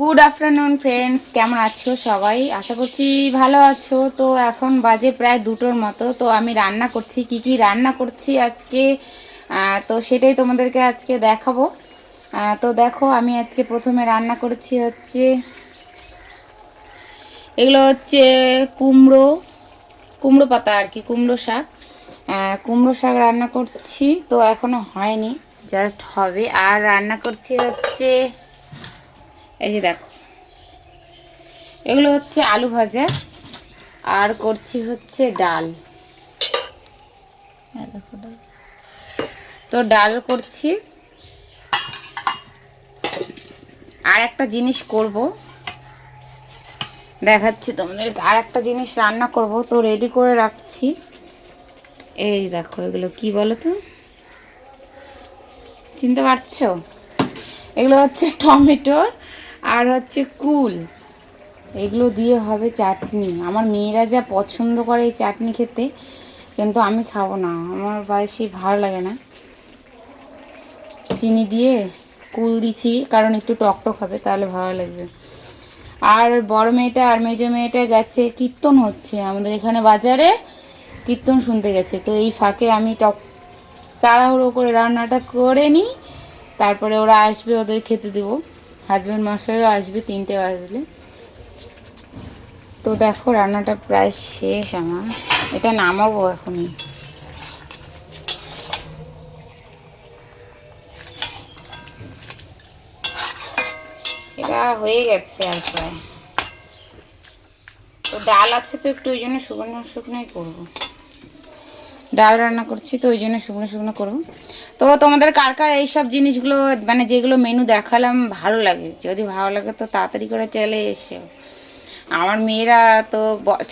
Good afternoon friends কেমন আছো সবাই? আশা করছি ভালো আছো। তো এখন বাজে প্রায় দুটোর মতো। তো আমি রান্না করছি। কি কি রান্না করছি আজকে? তো সেটাই তোমাদেরকে আজকে দেখাবো। তো দেখো, আমি আজকে প্রথমে রান্না করছি হচ্ছে, এগুলো হচ্ছে কুমড়ো কুমড়ো পাতা আর কি, কুমড়ো শাক। কুমড়ো শাক রান্না করছি। তো এখনও হয়নি, জাস্ট হবে। আর রান্না করছি হচ্ছে এই যে দেখো। এগুলো হচ্ছে আলু ভাজা, আর করছি হচ্ছে ডাল। তো ডাল করছি। আর একটা জিনিস করব। দেখাচ্ছি তোমাদের। আর একটা জিনিস রান্না করব। তো রেডি করে রাখছি। এই দেখো, এগুলো কি বলো তো চিনতে পারছ? এগুলো হচ্ছে টমেটো আর হচ্ছে কুল। এগুলো দিয়ে হবে চাটনি। আমার মেয়েরা যা পছন্দ করে এই চাটনি খেতে, কিন্তু আমি খাব না। আমার বেশি ভালো লাগে না। চিনি দিয়ে কুল দিছি, কারণ একটু টক টক হবে, তাহলে ভালো লাগবে। আর বড় মেয়েটা আর মেজো মেয়েটা গেছে, কীর্তন হচ্ছে। আমাদের এখানে বাজারে কীর্তন শুনতে গেছে। তো এই ফাঁকে আমি টক তাড়াহুড়ো করে রান্নাটা করে নিই, তারপরে ওরা আসবে, ওদের খেতে দেবো। হাজব্যান্ড মশাইও আসবে তিনটে বাজলে। তো দেখো, রান্নাটা প্রায় শেষ আমার। এটা নামাবো এখনই। এটা হয়ে গেছে আর প্রায়। তো ডাল আছে তো একটু, ওই জন্য শুকনো, শুকনোই করব। ডাল রান্না করছি, তো ওই জন্য শুকনো শুকনো করব। তো তোমাদের কার কার এইসব জিনিসগুলো মানে যেগুলো মেনু দেখালাম, ভালো লাগে? যদি ভালো লাগে তো তাড়াতাড়ি করে চলে এসো। আমার মেয়েরা তো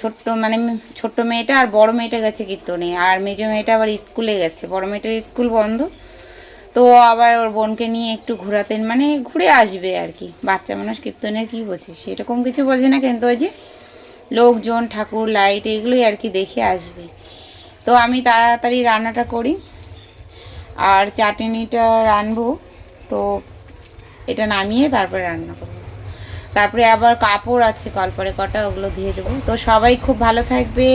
ছোট্ট মানে ছোট্ট মেয়েটা আর বড় মেয়েটা গেছে কীর্তনে আর মেজো মেয়েটা আবার স্কুলে গেছে। বড় মেয়েটার স্কুল বন্ধ। তো আবার ওর বোনকে নিয়ে একটু ঘোরাতেন মানে ঘুরে আসবে আর কি। বাচ্চা মানুষ কীর্তনের কি বোঝে? সেরকম কিছু বোঝে না, কিন্তু ওই যে লোকজন, ঠাকুর লাইট এগুলোই আর কি দেখে আসবে। তো আমি তাড়াতাড়ি রান্নাটা করি। আর চাটনিটা রানবো তো এটা নামিয়ে তারপরে রান্না করব। তারপরে আবার কাপড় আছে কলপরে কটা, ওগুলো ধুয়ে দেবো। তো সবাই খুব ভালো থাকবে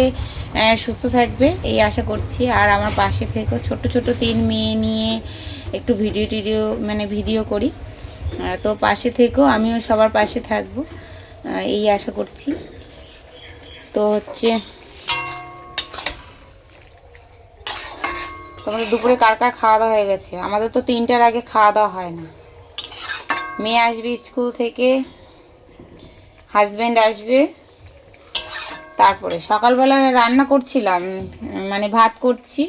সুস্থ থাকবে, এই আশা করছি। আর আমার পাশে থেকেও ছোট ছোট তিন মেয়ে নিয়ে একটু ভিডিও টিডিও মানে ভিডিও করি। তো পাশে থেকেও আমিও সবার পাশে থাকব। এই আশা করছি। তো হচ্ছে তোমাদের দুপুরে কার কার খাওয়া দাওয়া হয়ে গেছে? আমাদের তো তিনটার আগে খাওয়া দাওয়া হয় না। মেয়ে আসবে স্কুল থেকে হাজব্যান্ড আসবে, তারপরে সকালবেলা রান্না করছিলাম মানে ভাত করছি।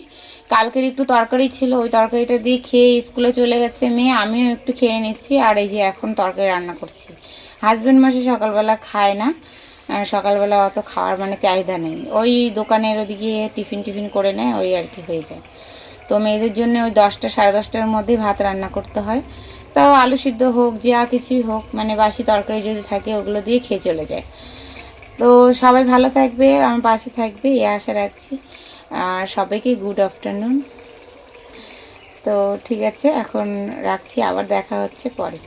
কালকের একটু তরকারি ছিল, ওই তরকারিটা দিয়ে খেয়ে স্কুলে চলে গেছে মেয়ে, আমিও একটু খেয়ে নিচ্ছি, আর এই যে এখন তরকারি রান্না করছি। হাজব্যান্ড মাসে সকালবেলা খায় না সকালবেলা অত খাওয়ার মানে চাহিদা নেই। ওই দোকানের ওদিকে টিফিন টিফিন করে নেয়, ওই আর কি হয়ে যায়। তো মেয়েদের জন্য ওই দশটা, সাড়ে দশটার মধ্যেই ভাত রান্না করতে হয়। তাও আলু সিদ্ধ হোক, যা কিছুই হোক মানে বাসি তরকারি যদি থাকে, ওগুলো দিয়ে খেয়ে চলে যায়। তো সবাই ভালো থাকবে, আমার পাশে থাকবে এ আশা রাখছি। আর সবাইকে গুড আফটারনুন তো ঠিক আছে, এখন রাখছি, আবার দেখা হচ্ছে পরে।